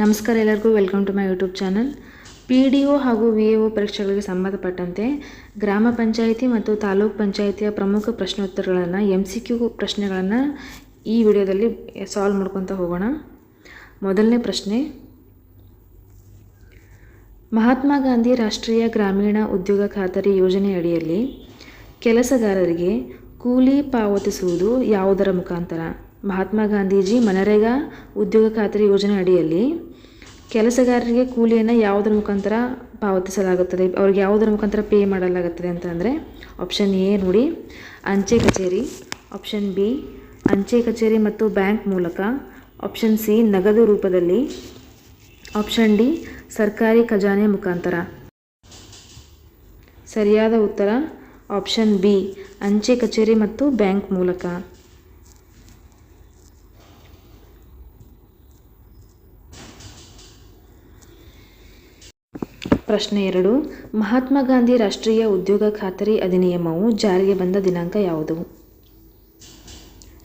ನಮಸ್ಕಾರ ಎಲ್ಲರಿಗೂ welcome to my YouTube channel P D O ಹಾಗೂ ವಿ ಎ ಒ ಪರೀಕ್ಷೆಗಳಿಗೆ ಸಂಬಂಧಪಟ್ಟಂತೆ ಗ್ರಾಮ ಪಂಚಾಯಿತಿ ಮತ್ತು ತಾಲೂಕು ಪಂಚಾಯಿತಿಯ ಪ್ರಮುಖ ಪ್ರಶ್ನೋತ್ತರಗಳನ್ನು ಎಂ ಸಿ ಕ್ಯೂ ಪ್ರಶ್ನೆಗಳನ್ನು ಈ ವಿಡಿಯೋದಲ್ಲಿ ಸಾಲ್ವ್ ಮಾಡ್ಕೊತ ಹೋಗೋಣ. ಮೊದಲನೇ ಪ್ರಶ್ನೆ, ಮಹಾತ್ಮ ಗಾಂಧಿ ರಾಷ್ಟ್ರೀಯ ಗ್ರಾಮೀಣ ಉದ್ಯೋಗ ಖಾತರಿ ಯೋಜನೆ ಅಡಿಯಲ್ಲಿ ಕೆಲಸಗಾರರಿಗೆ ಕೂಲಿ ಪಾವತಿಸುವುದು ಯಾವುದರ ಮುಖಾಂತರ? ಮಹಾತ್ಮ ಗಾಂಧೀಜಿ ಮನರೇಗಾ ಉದ್ಯೋಗ ಖಾತರಿ ಯೋಜನೆ ಅಡಿಯಲ್ಲಿ ಕೆಲಸಗಾರರಿಗೆ ಕೂಲಿಯನ್ನು ಯಾವುದರ ಮುಖಾಂತರ ಪಾವತಿಸಲಾಗುತ್ತದೆ? ಅವ್ರಿಗೆ ಯಾವುದರ ಮುಖಾಂತರ ಪೇ ಮಾಡಲಾಗುತ್ತದೆ ಅಂತಂದರೆ ಆಪ್ಷನ್ ಎ ನೋಡಿ. ಅಂಚೆ ಕಚೇರಿ ಆಪ್ಷನ್ ಬಿ ಅಂಚೆ ಕಚೇರಿ ಮತ್ತು ಬ್ಯಾಂಕ್ ಮೂಲಕ. ಆಪ್ಷನ್ ಸಿ ನಗದು ರೂಪದಲ್ಲಿ. ಆಪ್ಷನ್ ಡಿ ಸರ್ಕಾರಿ ಖಜಾನೆ ಮುಖಾಂತರ. ಸರಿಯಾದ ಉತ್ತರ ಆಪ್ಷನ್ ಬಿ ಅಂಚೆ ಕಚೇರಿ ಮತ್ತು ಬ್ಯಾಂಕ್ ಮೂಲಕ. ಪ್ರಶ್ನೆ ಎರಡು. ಮಹಾತ್ಮ ಗಾಂಧಿ ರಾಷ್ಟ್ರೀಯ ಉದ್ಯೋಗ ಖಾತರಿ ಅಧಿನಿಯಮವು ಜಾರಿಗೆ ಬಂದ ದಿನಾಂಕ ಯಾವುದು?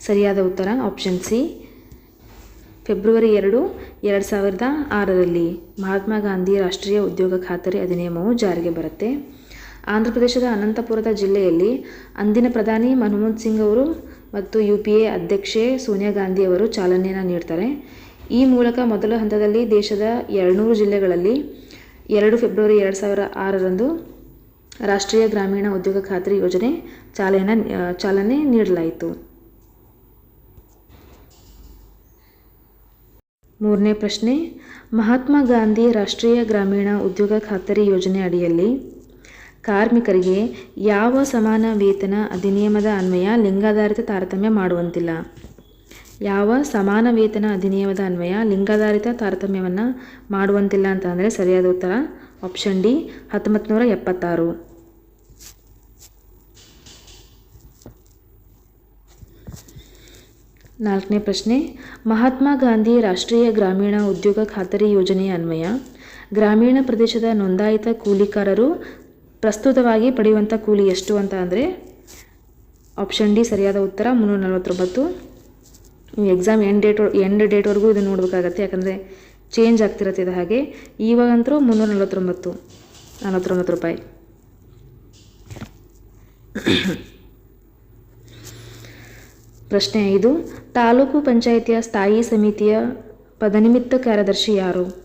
ಸರಿಯಾದ ಉತ್ತರ, ಆಪ್ಷನ್ ಸಿ. ಫೆಬ್ರವರಿ ಎರಡು ಎರಡು ಸಾವಿರದ ಆರರಲ್ಲಿ ಮಹಾತ್ಮ ಗಾಂಧಿ ರಾಷ್ಟ್ರೀಯ ಉದ್ಯೋಗ ಖಾತರಿ ಅಧಿನಿಯಮವು ಜಾರಿಗೆ ಬರುತ್ತೆ. ಆಂಧ್ರ ಪ್ರದೇಶದ ಅನಂತಪುರದ ಜಿಲ್ಲೆಯಲ್ಲಿ ಅಂದಿನ ಪ್ರಧಾನಿ ಮನಮೋಹನ್ ಸಿಂಗ್ ಅವರು ಮತ್ತು ಯು ಪಿ ಎ ಅಧ್ಯಕ್ಷೆ ಸೋನಿಯಾ ಗಾಂಧಿ ಅವರು ಚಾಲನೆಯನ್ನು ನೀಡ್ತಾರೆ. ಈ ಮೂಲಕ ಮೊದಲ ಹಂತದಲ್ಲಿ ದೇಶದ ಎರಡುನೂರು ಜಿಲ್ಲೆಗಳಲ್ಲಿ ಎರಡು ಫೆಬ್ರವರಿ ಎರಡು ಸಾವಿರ ಆರರಂದು ರಾಷ್ಟ್ರೀಯ ಗ್ರಾಮೀಣ ಉದ್ಯೋಗ ಖಾತ್ರಿ ಯೋಜನೆ ಚಾಲನೆ ಚಾಲನೆ ನೀಡಲಾಯಿತು. ಮೂರನೇ ಪ್ರಶ್ನೆ, ಮಹಾತ್ಮ ಗಾಂಧಿ ರಾಷ್ಟ್ರೀಯ ಗ್ರಾಮೀಣ ಉದ್ಯೋಗ ಖಾತರಿ ಯೋಜನೆ ಅಡಿಯಲ್ಲಿ ಕಾರ್ಮಿಕರಿಗೆ ಯಾವ ಸಮಾನ ವೇತನ, ಅಧಿನಿಯಮದ ಅನ್ವಯ, ಲಿಂಗಾಧಾರಿತ ತಾರತಮ್ಯ ಮಾಡುವಂತಿಲ್ಲ. ಯಾವ ಸಮಾನ ವೇತನ ಅಧಿನಿಯಮದ ಅನ್ವಯ ಲಿಂಗಾಧಾರಿತ ತಾರತಮ್ಯವನ್ನು ಮಾಡುವಂತಿಲ್ಲ ಅಂತ ಅಂದರೆ ಸರಿಯಾದ ಉತ್ತರ ಆಪ್ಷನ್ ಡಿ ಹತ್ತೊಂಬತ್ತು ನೂರ ಎಪ್ಪತ್ತಾರು. ನಾಲ್ಕನೇ ಪ್ರಶ್ನೆ, ಮಹಾತ್ಮ ಗಾಂಧಿ ರಾಷ್ಟ್ರೀಯ ಗ್ರಾಮೀಣ ಉದ್ಯೋಗ ಖಾತರಿ ಯೋಜನೆಯ ಅನ್ವಯ. ಗ್ರಾಮೀಣ ಪ್ರದೇಶದ ನೋಂದಾಯಿತ ಕೂಲಿಕಾರರು ಪ್ರಸ್ತುತವಾಗಿ ಪಡೆಯುವಂಥ ಕೂಲಿ ಎಷ್ಟು ಅಂತ ಅಂದರೆ ಆಪ್ಷನ್ ಡಿ ಸರಿಯಾದ ಉತ್ತರ ಮುನ್ನೂರ ನಲವತ್ತೊಂಬತ್ತು. ಎಕ್ಸಾಮ್ ಎಂಡ್ ಡೇಟ್ ಎಂಡ್ ಡೇಟ್ವರೆಗೂ ಇದು ನೋಡಬೇಕಾಗತ್ತೆ. ಯಾಕಂದರೆ ಚೇಂಜ್ ಆಗ್ತಿರತ್ತೆ ಇದು ಹಾಗೆ. ಇವಾಗಂತರೂ ಮುನ್ನೂರ ನಲವತ್ತೊಂಬತ್ತು. ನಲವತ್ತೊಂಬತ್ತು ರೂಪಾಯಿ. ಪ್ರಶ್ನೆ ಐದು. ತಾಲೂಕು ಪಂಚಾಯಿತಿಯ ಸ್ಥಾಯಿ ಸಮಿತಿಯ ಪದನಿಮಿತ್ತ ಕಾರ್ಯದರ್ಶಿ ಯಾರು?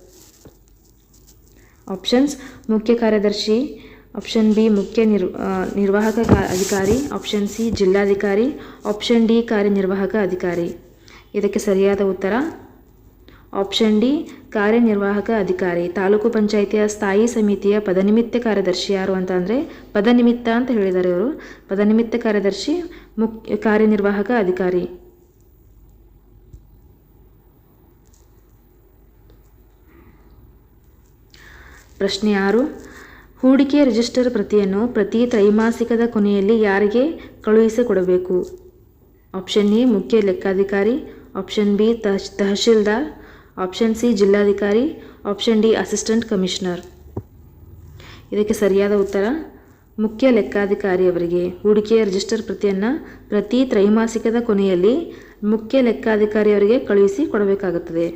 ಆಪ್ಷನ್ಸ್ ಮುಖ್ಯ ಕಾರ್ಯದರ್ಶಿ. ಆಪ್ಷನ್ ಬಿ ಮುಖ್ಯ ನಿರ್ ನಿರ್ವಾಹಕ ಅಧಿಕಾರಿ. ಆಪ್ಷನ್ ಸಿ ಜಿಲ್ಲಾಧಿಕಾರಿ. ಆಪ್ಷನ್ ಡಿ ಕಾರ್ಯನಿರ್ವಾಹಕ ಅಧಿಕಾರಿ. ಇದಕ್ಕೆ ಸರಿಯಾದ ಉತ್ತರ? ಆಪ್ಷನ್ ಡಿ, ಕಾರ್ಯನಿರ್ವಾಹಕ ಅಧಿಕಾರಿ. ತಾಲೂಕು ಪಂಚಾಯಿತಿಯ ಸ್ಥಾಯಿ ಸಮಿತಿಯ ಪದನಿಮಿತ್ತ ಕಾರ್ಯದರ್ಶಿ ಯಾರು ಅಂತ ಅಂದರೆ ಪದನಿಮಿತ್ತ ಅಂತ ಹೇಳಿದ್ದಾರೆ ಇವರು. ಪದನಿಮಿತ್ತ ಕಾರ್ಯದರ್ಶಿ ಮುಖ್ಯ ಕಾರ್ಯನಿರ್ವಾಹಕ ಅಧಿಕಾರಿ. ಪ್ರಶ್ನೆ ಆರು. ಹೂಡಿಕೆ ರಿಜಿಸ್ಟರ್ ಪ್ರತಿಯನ್ನು ಪ್ರತಿ ತ್ರೈಮಾಸಿಕದ ಕೊನೆಯಲ್ಲಿ ಯಾರಿಗೆ ಕಳುಹಿಸಿಕೊಡಬೇಕು? ಆಪ್ಷನ್ ಎ, ಮುಖ್ಯ ಲೆಕ್ಕಾಧಿಕಾರಿ. ಆಪ್ಷನ್ ಬಿ ತಹಶ್ ತಹಶೀಲ್ದಾರ್ ಆಪ್ಷನ್ ಸಿ ಜಿಲ್ಲಾಧಿಕಾರಿ ಆಪ್ಷನ್ ಡಿ ಅಸಿಸ್ಟೆಂಟ್ ಕಮಿಷನರ್ ಇದಕ್ಕೆ ಸರಿಯಾದ ಉತ್ತರ, ಮುಖ್ಯ ಲೆಕ್ಕಾಧಿಕಾರಿಯವರಿಗೆ ಹೂಡಿಕೆಯ ರಿಜಿಸ್ಟರ್ ಪ್ರತಿಯನ್ನು ಪ್ರತಿ ತ್ರೈಮಾಸಿಕದ ಕೊನೆಯಲ್ಲಿ ಮುಖ್ಯ ಲೆಕ್ಕಾಧಿಕಾರಿಯವರಿಗೆ ಕಳುಹಿಸಿ ಕೊಡಬೇಕಾಗುತ್ತದೆ.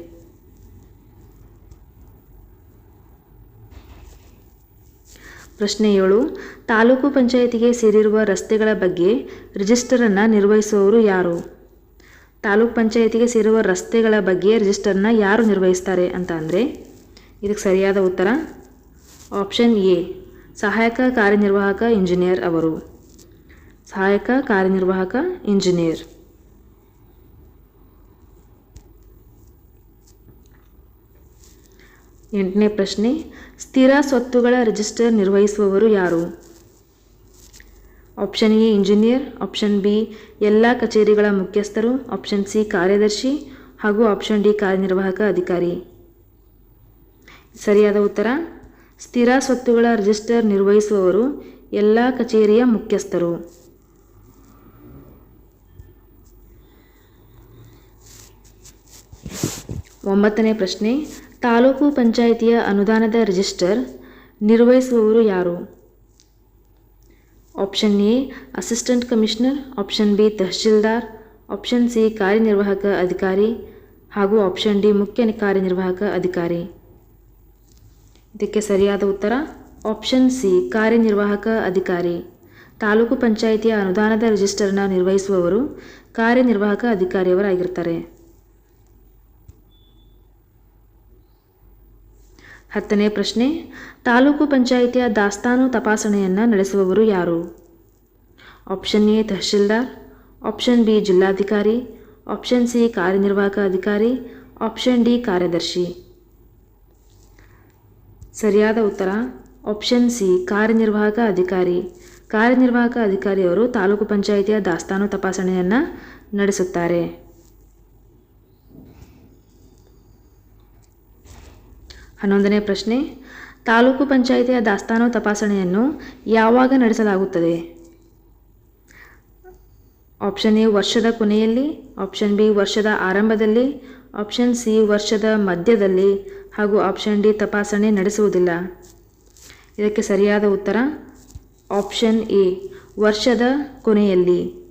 ಪ್ರಶ್ನೆ ಏಳು, ತಾಲೂಕು ಪಂಚಾಯಿತಿಗೆ ಸೇರಿರುವ ರಸ್ತೆಗಳ ಬಗ್ಗೆ ರಿಜಿಸ್ಟರನ್ನು ನಿರ್ವಹಿಸುವವರು ಯಾರು? ತಾಲೂಕು ಪಂಚಾಯಿತಿಗೆ ಸೇರುವ ರಸ್ತೆಗಳ ಬಗ್ಗೆ ರಿಜಿಸ್ಟರ್ನ ಯಾರು ನಿರ್ವಹಿಸ್ತಾರೆ ಅಂತ ಅಂದರೆ ಇದಕ್ಕೆ ಸರಿಯಾದ ಉತ್ತರ ಆಪ್ಷನ್ ಎ, ಸಹಾಯಕ ಕಾರ್ಯನಿರ್ವಾಹಕ ಇಂಜಿನಿಯರ್ ಅವರು. ಸಹಾಯಕ ಕಾರ್ಯನಿರ್ವಾಹಕ ಇಂಜಿನಿಯರ್. ಎಂಟನೇ ಪ್ರಶ್ನೆ, ಸ್ಥಿರ ಸ್ವತ್ತುಗಳ ರಿಜಿಸ್ಟರ್ ನಿರ್ವಹಿಸುವವರು ಯಾರು? Option A engineer option B ಎಲ್ಲ ಕಚೇರಿಗಳ ಮುಖ್ಯಸ್ಥರು. ಆಪ್ಷನ್ ಸಿ ಕಾರ್ಯದರ್ಶಿ. ಹಾಗೂ ಆಪ್ಷನ್ ಡಿ ಕಾರ್ಯನಿರ್ವಾಹಕ ಅಧಿಕಾರಿ. ಸರಿಯಾದ ಉತ್ತರ? ಸ್ಥಿರ ಸ್ವತ್ತುಗಳ ರಿಜಿಸ್ಟರ್ ನಿರ್ವಹಿಸುವವರು ಎಲ್ಲ ಕಚೇರಿಯ ಮುಖ್ಯಸ್ಥರು. ಒಂಬತ್ತನೇ ಪ್ರಶ್ನೆ. ತಾಲೂಕು ಪಂಚಾಯಿತಿಯ ಅನುದಾನದ ರಿಜಿಸ್ಟರ್ ನಿರ್ವಹಿಸುವವರು ಯಾರು? Option A assistant commissioner option B tahsildar option C ಕಾರ್ಯನಿರ್ವಾಹಕ ಅಧಿಕಾರಿ ಹಾಗೂ ಆಪ್ಷನ್ ಡಿ ಮುಖ್ಯ ಕಾರ್ಯನಿರ್ವಾಹಕ ಅಧಿಕಾರಿ ಇದಕ್ಕೆ ಸರಿಯಾದ ಉತ್ತರ ಆಪ್ಷನ್ ಸಿ ಕಾರ್ಯನಿರ್ವಾಹಕ ಅಧಿಕಾರಿ ತಾಲೂಕು ಪಂಚಾಯಿತಿಯ ಅನುದಾನದ ರಿಜಿಸ್ಟರ್ನ ನಿರ್ವಹಿಸುವವರು ಕಾರ್ಯನಿರ್ವಾಹಕ ಅಧಿಕಾರಿಯವರಾಗಿರ್ತಾರೆ ಹತ್ತನೇ ಪ್ರಶ್ನೆ, ತಾಲೂಕು ಪಂಚಾಯಿತಿಯ ದಾಸ್ತಾನು ತಪಾಸಣೆಯನ್ನು ನಡೆಸುವವರು ಯಾರು? Option A, tahsildar, option B, ಜಿಲ್ಲಾಧಿಕಾರಿ, ಆಪ್ಷನ್ ಸಿ, ಕಾರ್ಯನಿರ್ವಾಹಕ ಅಧಿಕಾರಿ, ಆಪ್ಷನ್ ಡಿ, ಕಾರ್ಯದರ್ಶಿ. ಸರಿಯಾದ ಉತ್ತರ, ಆಪ್ಷನ್ ಸಿ, ಕಾರ್ಯನಿರ್ವಾಹಕ ಅಧಿಕಾರಿ. ಕಾರ್ಯನಿರ್ವಾಹಕ ಅಧಿಕಾರಿಯವರು ತಾಲೂಕು ಪಂಚಾಯಿತಿಯ ದಾಸ್ತಾನು ತಪಾಸಣೆಯನ್ನು ನಡೆಸುತ್ತಾರೆ. ಹನ್ನೊಂದನೇ ಪ್ರಶ್ನೆ, ತಾಲೂಕು ಪಂಚಾಯಿತಿಯ ದಾಸ್ತಾನು ತಪಾಸಣೆಯನ್ನು ಯಾವಾಗ ನಡೆಸಲಾಗುತ್ತದೆ? ಆಪ್ಷನ್ ಎ, ವರ್ಷದ ಕೊನೆಯಲ್ಲಿ, ಆಪ್ಷನ್ ಬಿ, ವರ್ಷದ ಆರಂಭದಲ್ಲಿ, ಆಪ್ಷನ್ ಸಿ, ವರ್ಷದ ಮಧ್ಯದಲ್ಲಿ, ಹಾಗೂ ಆಪ್ಷನ್ ಡಿ, ತಪಾಸಣೆ ನಡೆಸುವುದಿಲ್ಲ. ಇದಕ್ಕೆ ಸರಿಯಾದ ಉತ್ತರ, ಆಪ್ಷನ್ ಎ, ವರ್ಷದ ಕೊನೆಯಲ್ಲಿ.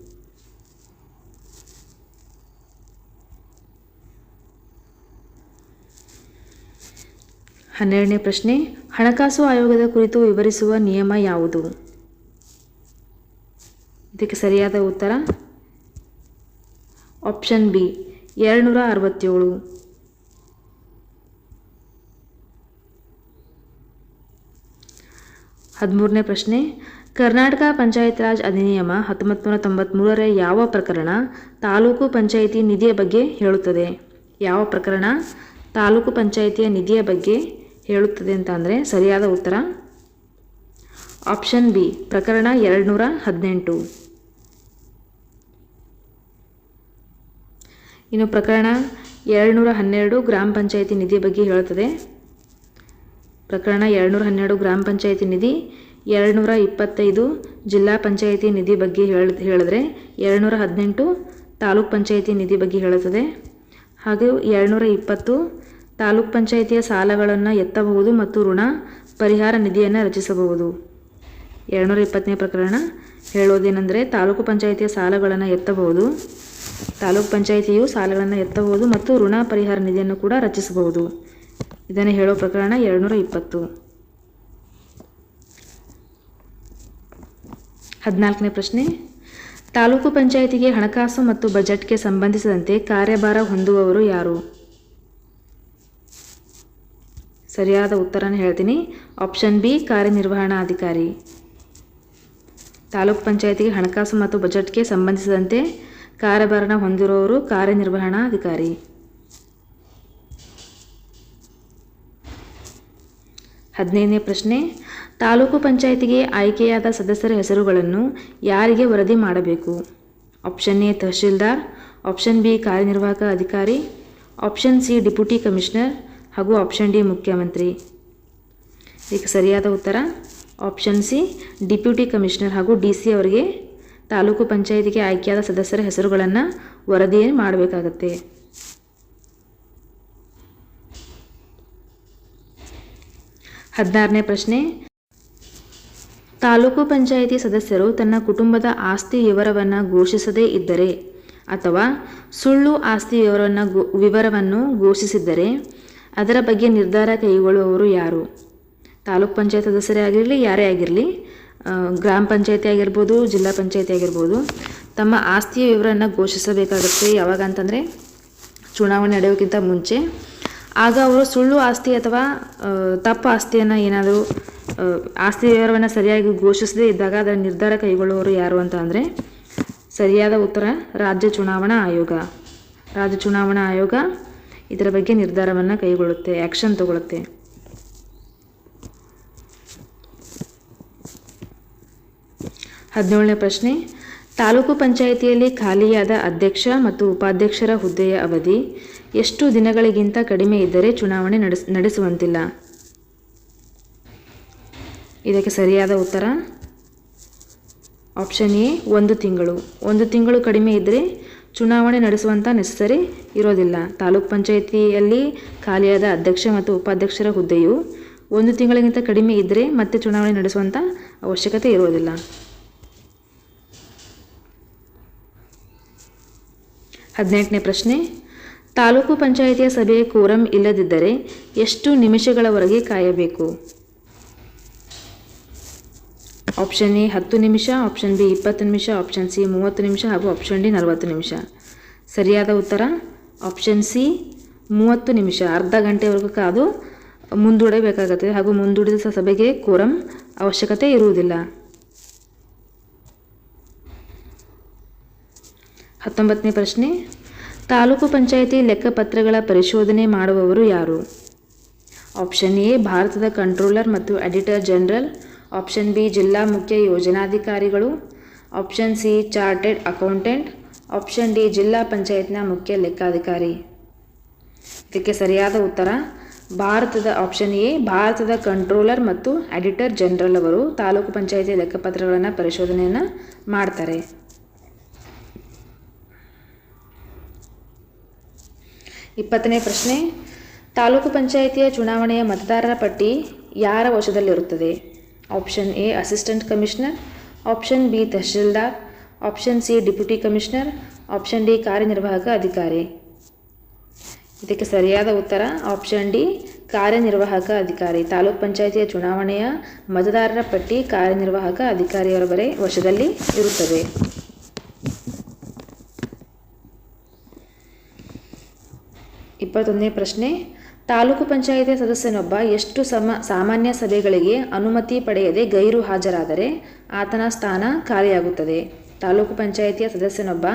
ಹನ್ನೆರಡನೇ ಪ್ರಶ್ನೆ, ಹಣಕಾಸು ಆಯೋಗದ ಕುರಿತು ವಿವರಿಸುವ ನಿಯಮ ಯಾವುದು? ಇದಕ್ಕೆ ಸರಿಯಾದ ಉತ್ತರ, ಆಪ್ಷನ್ ಬಿ ಎರಡುನೂರ ಅರವತ್ತೇಳು ಹದಿಮೂರನೇ ಪ್ರಶ್ನೆ, ಕರ್ನಾಟಕ ಪಂಚಾಯತ್ ರಾಜ್ ಅಧಿನಿಯಮ ಹತ್ತೊಂಬತ್ತು ನೂರ ತೊಂಬತ್ತ್ಮೂರರ ಯಾವ ಪ್ರಕರಣ ತಾಲೂಕು ಪಂಚಾಯಿತಿ ನಿಧಿಯ ಬಗ್ಗೆ ಹೇಳುತ್ತದೆ? ಯಾವ ಪ್ರಕರಣ? ತಾಲೂಕು ಪಂಚಾಯಿತಿಯ ನಿಧಿಯ ಬಗ್ಗೆ ಹೇಳುತ್ತದೆ ಅಂತ ಅಂದರೆ ಸರಿಯಾದ ಉತ್ತರ? ಆಪ್ಷನ್ ಬಿ, ಪ್ರಕರಣ ಎರಡುನೂರ ಹದಿನೆಂಟು. ಇನ್ನು ಪ್ರಕರಣ ಎರಡುನೂರ ಹನ್ನೆರಡು ಗ್ರಾಮ ಪಂಚಾಯಿತಿ ನಿಧಿಯ ಬಗ್ಗೆ ಹೇಳುತ್ತದೆ. ಪ್ರಕರಣ ಎರಡುನೂರ ಹನ್ನೆರಡು ಗ್ರಾಮ ಪಂಚಾಯಿತಿ ನಿಧಿ, ಎರಡುನೂರ ಇಪ್ಪತ್ತೈದು ಜಿಲ್ಲಾ ಪಂಚಾಯಿತಿ ನಿಧಿ ಬಗ್ಗೆ ಹೇಳ, ಹೇಳಿದ್ರೆ ಎರಡುನೂರ ಹದಿನೆಂಟು ತಾಲೂಕ್ ಪಂಚಾಯಿತಿ ನಿಧಿ ಬಗ್ಗೆ ಹೇಳುತ್ತದೆ. ಹಾಗೂ ಎರಡುನೂರ ಇಪ್ಪತ್ತು ತಾಲೂಕ್ ಪಂಚಾಯಿತಿಯ ಸಾಲಗಳನ್ನು ಎತ್ತಬಹುದು ಮತ್ತು ಋಣ ಪರಿಹಾರ ನಿಧಿಯನ್ನು ರಚಿಸಬಹುದು. ಎರಡುನೂರ ಇಪ್ಪತ್ತನೇ ಪ್ರಕರಣ ಹೇಳೋದೇನೆಂದರೆ ತಾಲೂಕು ಪಂಚಾಯಿತಿಯ ಸಾಲಗಳನ್ನು ಎತ್ತಬಹುದು. ತಾಲೂಕು ಪಂಚಾಯಿತಿಯು ಸಾಲಗಳನ್ನು ಎತ್ತಬಹುದು ಮತ್ತು ಋಣ ಪರಿಹಾರ ನಿಧಿಯನ್ನು ಕೂಡ ರಚಿಸಬಹುದು. ಇದನ್ನು ಹೇಳೋ ಪ್ರಕರಣ ಎರಡುನೂರ ಇಪ್ಪತ್ತು. ಹದಿನಾಲ್ಕನೇ ಪ್ರಶ್ನೆ. ತಾಲೂಕು ಪಂಚಾಯಿತಿಗೆ ಹಣಕಾಸು ಮತ್ತು ಬಜೆಟ್ಗೆ ಸಂಬಂಧಿಸಿದಂತೆ ಕಾರ್ಯಭಾರ ಹೊಂದುವವರು ಯಾರು? ಸರಿಯಾದ ಉತ್ತರನ ಹೇಳ್ತೀನಿ. ಆಪ್ಷನ್ ಬಿ, ಕಾರ್ಯನಿರ್ವಹಣಾಧಿಕಾರಿ. ತಾಲೂಕು ಪಂಚಾಯತಿಗೆ ಹಣಕಾಸು ಮತ್ತು ಬಜೆಟ್ಗೆ ಸಂಬಂಧಿಸಿದಂತೆ ಕಾರ್ಯಭಾರನ ಹೊಂದಿರುವವರು ಕಾರ್ಯನಿರ್ವಹಣಾಧಿಕಾರಿ. ಹದಿನೈದನೇ ಪ್ರಶ್ನೆ. ತಾಲೂಕು ಪಂಚಾಯಿತಿಗೆ ಆಯ್ಕೆಯಾದ ಸದಸ್ಯರ ಹೆಸರುಗಳನ್ನು ಯಾರಿಗೆ ವರದಿ ಮಾಡಬೇಕು? Option A, tahsildar. Option B, ಕಾರ್ಯನಿರ್ವಾಹಕ ಅಧಿಕಾರಿ. Option C, deputy commissioner. ಹಾಗೂ ಆಪ್ಷನ್ ಡಿ ಮುಖ್ಯಮಂತ್ರಿ. ಇದಕ್ಕೆ ಸರಿಯಾದ ಉತ್ತರ ಆಪ್ಷನ್ ಸಿ ಡಿಪ್ಯೂಟಿ ಕಮಿಷನರ್ ಹಾಗೂ ಡಿ ಸಿ ಅವರಿಗೆ ತಾಲೂಕು ಪಂಚಾಯಿತಿಗೆ ಆಯ್ಕೆಯಾದ ಸದಸ್ಯರ ಹೆಸರುಗಳನ್ನು ವರದಿ ಮಾಡಬೇಕಾಗತ್ತೆ. ಹದಿನಾರನೇ ಪ್ರಶ್ನೆ, ತಾಲೂಕು ಪಂಚಾಯಿತಿ ಸದಸ್ಯರು ತನ್ನ ಕುಟುಂಬದ ಆಸ್ತಿ ವಿವರವನ್ನು ಘೋಷಿಸದೇ ಇದ್ದರೆ ಅಥವಾ ಸುಳ್ಳು ಆಸ್ತಿ ವಿವರವನ್ನು ವಿವರವನ್ನು ಘೋಷಿಸಿದ್ದರೆ ಅದರ ಬಗ್ಗೆ ನಿರ್ಧಾರ ಕೈಗೊಳ್ಳುವವರು ಯಾರು? ತಾಲೂಕ್ ಪಂಚಾಯತ್ ಸದಸ್ಯರೇ ಆಗಿರಲಿ, ಯಾರೇ ಆಗಿರಲಿ ಗ್ರಾಮ ಪಂಚಾಯತಿ ಆಗಿರ್ಬೋದು, ಜಿಲ್ಲಾ ಪಂಚಾಯತಿ ಆಗಿರ್ಬೋದು, ತಮ್ಮ ಆಸ್ತಿಯ ವಿವರನ್ನು ಘೋಷಿಸಬೇಕಾಗುತ್ತೆ. ಯಾವಾಗ ಅಂತಂದರೆ ಚುನಾವಣೆ ನಡೆಯೋಕ್ಕಿಂತ ಮುಂಚೆ. ಆಗ ಅವರು ಸುಳ್ಳು ಆಸ್ತಿ ಅಥವಾ ತಪ್ಪು ಆಸ್ತಿಯನ್ನು ಏನಾದರೂ ಆಸ್ತಿ ವಿವರವನ್ನು ಸರಿಯಾಗಿ ಘೋಷಿಸದೇ ಇದ್ದಾಗ ಅದರ ನಿರ್ಧಾರ ಕೈಗೊಳ್ಳುವವರು ಯಾರು ಅಂತ ಸರಿಯಾದ ಉತ್ತರ ರಾಜ್ಯ ಚುನಾವಣಾ ಆಯೋಗ. ರಾಜ್ಯ ಚುನಾವಣಾ ಆಯೋಗ ಇದರ ಬಗ್ಗೆ ನಿರ್ಧಾರವನ್ನು ಕೈಗೊಳ್ಳುತ್ತೆ ಆ್ಯಕ್ಷನ್ ತಗೊಳ್ಳುತ್ತೆ. ಹದಿನೇಳನೇ ಪ್ರಶ್ನೆ. ತಾಲೂಕು ಪಂಚಾಯಿತಿಯಲ್ಲಿ ಖಾಲಿಯಾದ ಅಧ್ಯಕ್ಷ ಮತ್ತು ಉಪಾಧ್ಯಕ್ಷರ ಹುದ್ದೆಯ ಅವಧಿ ಎಷ್ಟು ದಿನಗಳಿಗಿಂತ ಕಡಿಮೆ ಇದ್ದರೆ ಚುನಾವಣೆ ನಡೆಸ್, ನಡೆಸುವಂತಿಲ್ಲ? ಇದಕ್ಕೆ ಸರಿಯಾದ ಉತ್ತರ. ಆಪ್ಷನ್ ಎ ಒಂದು ತಿಂಗಳು. ಒಂದು ತಿಂಗಳು ಕಡಿಮೆ ಇದ್ದರೆ ಚುನಾವಣೆ ನಡೆಸುವಂಥ ನೆಸೆಸರಿ ಇರೋದಿಲ್ಲ. ತಾಲೂಕ್ ಪಂಚಾಯಿತಿಯಲ್ಲಿ ಖಾಲಿಯಾದ ಅಧ್ಯಕ್ಷ ಮತ್ತು ಉಪಾಧ್ಯಕ್ಷರ ಹುದ್ದೆಯು ಒಂದು ತಿಂಗಳಿಗಿಂತ ಕಡಿಮೆ ಇದ್ದರೆ ಮತ್ತೆ ಚುನಾವಣೆ ನಡೆಸುವಂಥ ಅವಶ್ಯಕತೆ ಇರೋದಿಲ್ಲ. ಹದಿನೆಂಟನೇ ಪ್ರಶ್ನೆ. ತಾಲೂಕು ಪಂಚಾಯಿತಿಯ ಸಭೆಯ ಕೋರಂ ಇಲ್ಲದಿದ್ದರೆ ಎಷ್ಟು ನಿಮಿಷಗಳವರೆಗೆ ಕಾಯಬೇಕು? ಆಪ್ಷನ್ ಎ ಹತ್ತು ನಿಮಿಷ. ಆಪ್ಷನ್ ಬಿ ಇಪ್ಪತ್ತು ನಿಮಿಷ. ಆಪ್ಷನ್ ಸಿ ಮೂವತ್ತು ನಿಮಿಷ. ಹಾಗೂ ಆಪ್ಷನ್ ಡಿ ನಲವತ್ತು ನಿಮಿಷ. ಸರಿಯಾದ ಉತ್ತರ? ಆಪ್ಷನ್ ಸಿ ಮೂವತ್ತು ನಿಮಿಷ. ಅರ್ಧ ಗಂಟೆವರೆಗೂ ಕಾದು ಮುಂದೂಡಬೇಕಾಗುತ್ತದೆ ಹಾಗೂ ಮುಂದೂಡಿದ ಸಭೆಗೆ ಕೋರಂ ಅವಶ್ಯಕತೆ ಇರುವುದಿಲ್ಲ. ಹತ್ತೊಂಬತ್ತನೇ ಪ್ರಶ್ನೆ. ತಾಲೂಕು ಪಂಚಾಯಿತಿ ಲೆಕ್ಕಪತ್ರಗಳ ಪರಿಶೋಧನೆ ಮಾಡುವವರು ಯಾರು? ಆಪ್ಷನ್ ಎ ಭಾರತದ ಕಂಟ್ರೋಲರ್ ಮತ್ತು ಎಡಿಟರ್ ಜನರಲ್ ಆಪ್ಷನ್ ಬಿ, ಜಿಲ್ಲಾ ಮುಖ್ಯ ಯೋಜನಾಧಿಕಾರಿಗಳು. Option C, chartered accountant. Option D, ಜಿಲ್ಲಾ ಪಂಚಾಯತ್ನ ಮುಖ್ಯ ಲೆಕ್ಕಾಧಿಕಾರಿ. ಇದಕ್ಕೆ ಸರಿಯಾದ ಉತ್ತರ, ಭಾರತದ ಆಪ್ಷನ್ ಎ, ಭಾರತದ ಕಂಟ್ರೋಲರ್ ಮತ್ತು ಎಡಿಟರ್ ಜನರಲ್ ಅವರು ತಾಲೂಕು ಪಂಚಾಯಿತಿ ಲೆಕ್ಕಪತ್ರಗಳನ್ನು ಪರಿಶೋಧನೆಯನ್ನು ಮಾಡ್ತಾರೆ. ಇಪ್ಪತ್ತನೇ ಪ್ರಶ್ನೆ, ತಾಲೂಕು ಪಂಚಾಯಿತಿಯ ಚುನಾವಣೆಯ ಮತದಾರರ ಪಟ್ಟಿ ಯಾರ ವಶದಲ್ಲಿರುತ್ತದೆ? Option A assistant commissioner option B tahsildar option C deputy commissioner option D ಕಾರ್ಯನಿರ್ವಾಹಕ ಅಧಿಕಾರಿ ಇದಕ್ಕೆ ಸರಿಯಾದ ಉತ್ತರ ಆಪ್ಷನ್ ಡಿ ಕಾರ್ಯನಿರ್ವಾಹಕ ಅಧಿಕಾರಿ ತಾಲೂಕ್ ಪಂಚಾಯಿತಿಯ ಚುನಾವಣೆಯ ಮತದಾರರ ಪಟ್ಟಿ ಕಾರ್ಯನಿರ್ವಾಹಕ ಅಧಿಕಾರಿಯವರ ಬರೆ ವಶದಲ್ಲಿ ಇರುತ್ತದೆ. ಇಪ್ಪತ್ತೊಂದನೇ ಪ್ರಶ್ನೆ ತಾಲೂಕು ಪಂಚಾಯಿತಿ ಸದಸ್ಯನೊಬ್ಬ ಎಷ್ಟು ಸಮ, ಸಾಮಾನ್ಯ ಸಭೆಗಳಿಗೆ ಅನುಮತಿ ಪಡೆಯದೆ ಗೈರು ಹಾಜರಾದರೆ ಆತನ ಸ್ಥಾನ ಖಾಲಿಯಾಗುತ್ತದೆ. ತಾಲೂಕು ಪಂಚಾಯಿತಿಯ ಸದಸ್ಯನೊಬ್ಬ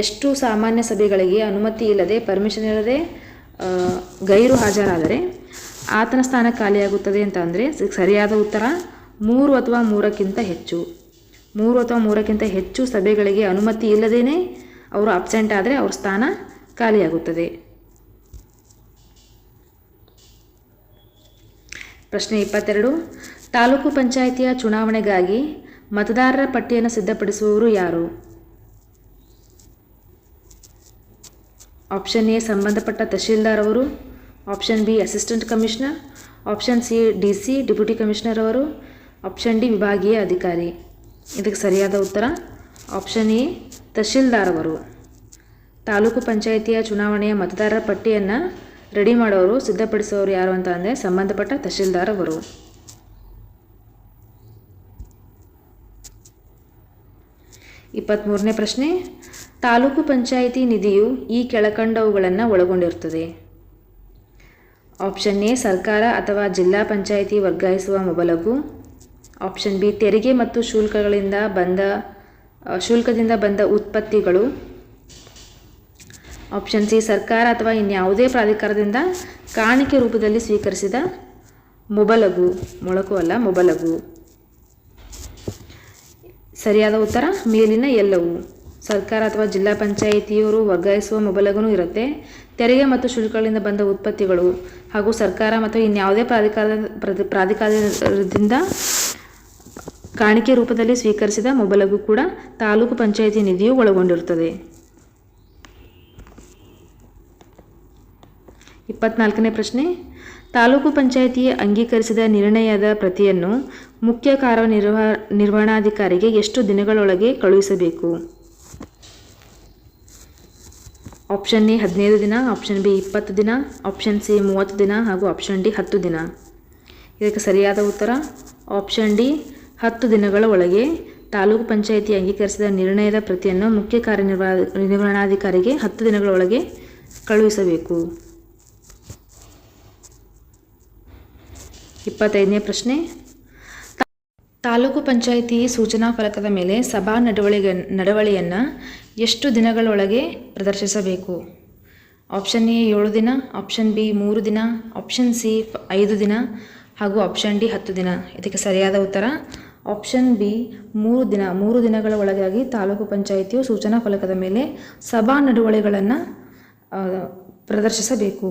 ಎಷ್ಟು ಸಾಮಾನ್ಯ ಸಭೆಗಳಿಗೆ ಅನುಮತಿ ಇಲ್ಲದೆ ಪರ್ಮಿಷನ್ ಇಲ್ಲದೆ ಗೈರು ಹಾಜರಾದರೆ ಆತನ ಸ್ಥಾನ ಖಾಲಿಯಾಗುತ್ತದೆ ಅಂತ ಅಂದರೆ ಸರಿಯಾದ ಉತ್ತರ ಮೂರು ಅಥವಾ ಮೂರಕ್ಕಿಂತ ಹೆಚ್ಚು. ಮೂರು ಅಥವಾ ಮೂರಕ್ಕಿಂತ ಹೆಚ್ಚು ಸಭೆಗಳಿಗೆ ಅನುಮತಿ ಇಲ್ಲದೇ ಅವರು ಅಬ್ಸೆಂಟ್ ಆದರೆ ಅವ್ರ ಸ್ಥಾನ ಖಾಲಿಯಾಗುತ್ತದೆ. ಪ್ರಶ್ನೆ ಇಪ್ಪತ್ತೆರಡು. ತಾಲೂಕು ಪಂಚಾಯಿತಿಯ ಚುನಾವಣೆಗಾಗಿ ಮತದಾರರ ಪಟ್ಟಿಯನ್ನು ಸಿದ್ಧಪಡಿಸುವವರು ಯಾರು? ಆಪ್ಷನ್ ಎ, ಸಂಬಂಧಪಟ್ಟ ತಹಶೀಲ್ದಾರ್ ಅವರು. Option B, assistant commissioner. Option C D C deputy commissioner ಅವರು. ಆಪ್ಷನ್ ಡಿ, ವಿಭಾಗೀಯ ಅಧಿಕಾರಿ. ಇದಕ್ಕೆ ಸರಿಯಾದ ಉತ್ತರ, ಆಪ್ಷನ್ ಎ, ತಹಶೀಲ್ದಾರ್ ಅವರು. ತಾಲೂಕು ಪಂಚಾಯಿತಿಯ ಚುನಾವಣೆಯ ಮತದಾರರ ಪಟ್ಟಿಯನ್ನು ರೆಡಿ ಮಾಡೋರು, ಸಿದ್ಧಪಡಿಸೋರು ಯಾರು ಅಂತ ಅಂದರೆ ಸಂಬಂಧಪಟ್ಟ ತಹಶೀಲ್ದಾರ್ ಅವರು ಇಪ್ಪತ್ತ್ಮೂರನೇ ಪ್ರಶ್ನೆ, ತಾಲೂಕು ಪಂಚಾಯಿತಿ ನಿಧಿಯು ಈ ಕೆಳಕಂಡವುಗಳನ್ನು ಒಳಗೊಂಡಿರುತ್ತದೆ ಆಪ್ಷನ್ ಎ, ಸರ್ಕಾರ ಅಥವಾ ಜಿಲ್ಲಾ ಪಂಚಾಯಿತಿ ವರ್ಗಾಯಿಸುವ ಮೊಬಲಗು. ಆಪ್ಷನ್ ಬಿ, ತೆರಿಗೆ ಮತ್ತು ಶುಲ್ಕಗಳಿಂದ ಬಂದ ಶುಲ್ಕದಿಂದ ಬಂದ ಉತ್ಪತ್ತಿಗಳು. ಆಪ್ಷನ್ ಸಿ ಸರ್ಕಾರ ಅಥವಾ ಇನ್ಯಾವುದೇ ಪ್ರಾಧಿಕಾರದಿಂದ ಕಾಣಿಕೆ ರೂಪದಲ್ಲಿ ಸ್ವೀಕರಿಸಿದ ಮೊಬಲಗು, ಮೊಳಕು ಅಲ್ಲ, ಮೊಬಲಗು. ಸರಿಯಾದ ಉತ್ತರ, ಮೇಲಿನ ಎಲ್ಲವು. ಸರ್ಕಾರ ಅಥವಾ ಜಿಲ್ಲಾ ಪಂಚಾಯಿತಿಯವರು ವರ್ಗಾಯಿಸುವ ಮೊಬಲಗೂ ಇರುತ್ತೆ. ತೆರಿಗೆ ಮತ್ತು ಶುಲ್ಕಗಳಿಂದ ಬಂದ ಉತ್ಪತ್ತಿಗಳು ಹಾಗೂ ಸರ್ಕಾರ ಮತ್ತು ಇನ್ಯಾವುದೇ ಪ್ರಾಧಿಕಾರ ಪ್ರಾಧಿಕಾರದಿಂದ ಕಾಣಿಕೆ ರೂಪದಲ್ಲಿ ಸ್ವೀಕರಿಸಿದ ಮೊಬಲಗು ಕೂಡ ತಾಲೂಕು ಪಂಚಾಯಿತಿ ನಿಧಿಯು ಒಳಗೊಂಡಿರುತ್ತದೆ. ಇಪ್ಪತ್ನಾಲ್ಕನೇ ಪ್ರಶ್ನೆ. ತಾಲೂಕು ಪಂಚಾಯಿತಿ ಅಂಗೀಕರಿಸಿದ ನಿರ್ಣಯದ ಪ್ರತಿಯನ್ನು ಮುಖ್ಯ ಕಾರ್ಯನಿರ್ವ, ನಿರ್ವಹಣಾಧಿಕಾರಿಗೆ ಎಷ್ಟು ದಿನಗಳೊಳಗೆ ಕಳುಹಿಸಬೇಕು? ಆಪ್ಷನ್ ಎ ಹದಿನೈದು ದಿನ, ಆಪ್ಷನ್ ಬಿ ಇಪ್ಪತ್ತು ದಿನ, ಆಪ್ಷನ್ ಸಿ ಮೂವತ್ತು ದಿನ ಹಾಗೂ ಆಪ್ಷನ್ ಡಿ ಹತ್ತು ದಿನ. ಇದಕ್ಕೆ ಸರಿಯಾದ ಉತ್ತರ? ಆಪ್ಷನ್ ಡಿ ಹತ್ತು ದಿನಗಳ ಒಳಗೆ ತಾಲೂಕು ಪಂಚಾಯಿತಿ ಅಂಗೀಕರಿಸಿದ ನಿರ್ಣಯದ ಪ್ರತಿಯನ್ನು ಮುಖ್ಯ ಕಾರ್ಯನಿರ್ವಹ ನಿರ್ವಹಣಾಧಿಕಾರಿಗೆ ಹತ್ತು ದಿನಗಳೊಳಗೆ ಕಳುಹಿಸಬೇಕು. ಇಪ್ಪತ್ತೈದನೇ ಪ್ರಶ್ನೆ. ತಾಲೂಕು ಪಂಚಾಯಿತಿ ಸೂಚನಾ ಫಲಕದ ಮೇಲೆ ಸಭಾ ನಡವಳಿಗ, ನಡವಳಿಯನ್ನು ಎಷ್ಟು ದಿನಗಳೊಳಗೆ ಪ್ರದರ್ಶಿಸಬೇಕು? ಆಪ್ಷನ್ ಎ ಏಳು ದಿನ, ಆಪ್ಷನ್ ಬಿ ಮೂರು ದಿನ, ಆಪ್ಷನ್ ಸಿ ಐದು ದಿನ ಹಾಗೂ ಆಪ್ಷನ್ ಡಿ ಹತ್ತು ದಿನ. ಇದಕ್ಕೆ ಸರಿಯಾದ ಉತ್ತರ, ಆಪ್ಷನ್ ಬಿ ಮೂರು ದಿನ, ಮೂರು ದಿನಗಳ ಒಳಗಾಗಿ ತಾಲೂಕು ಪಂಚಾಯಿತಿಯು ಸೂಚನಾ ಫಲಕದ ಮೇಲೆ ಸಭಾ ನಡವಳಿಗಳನ್ನು ಪ್ರದರ್ಶಿಸಬೇಕು.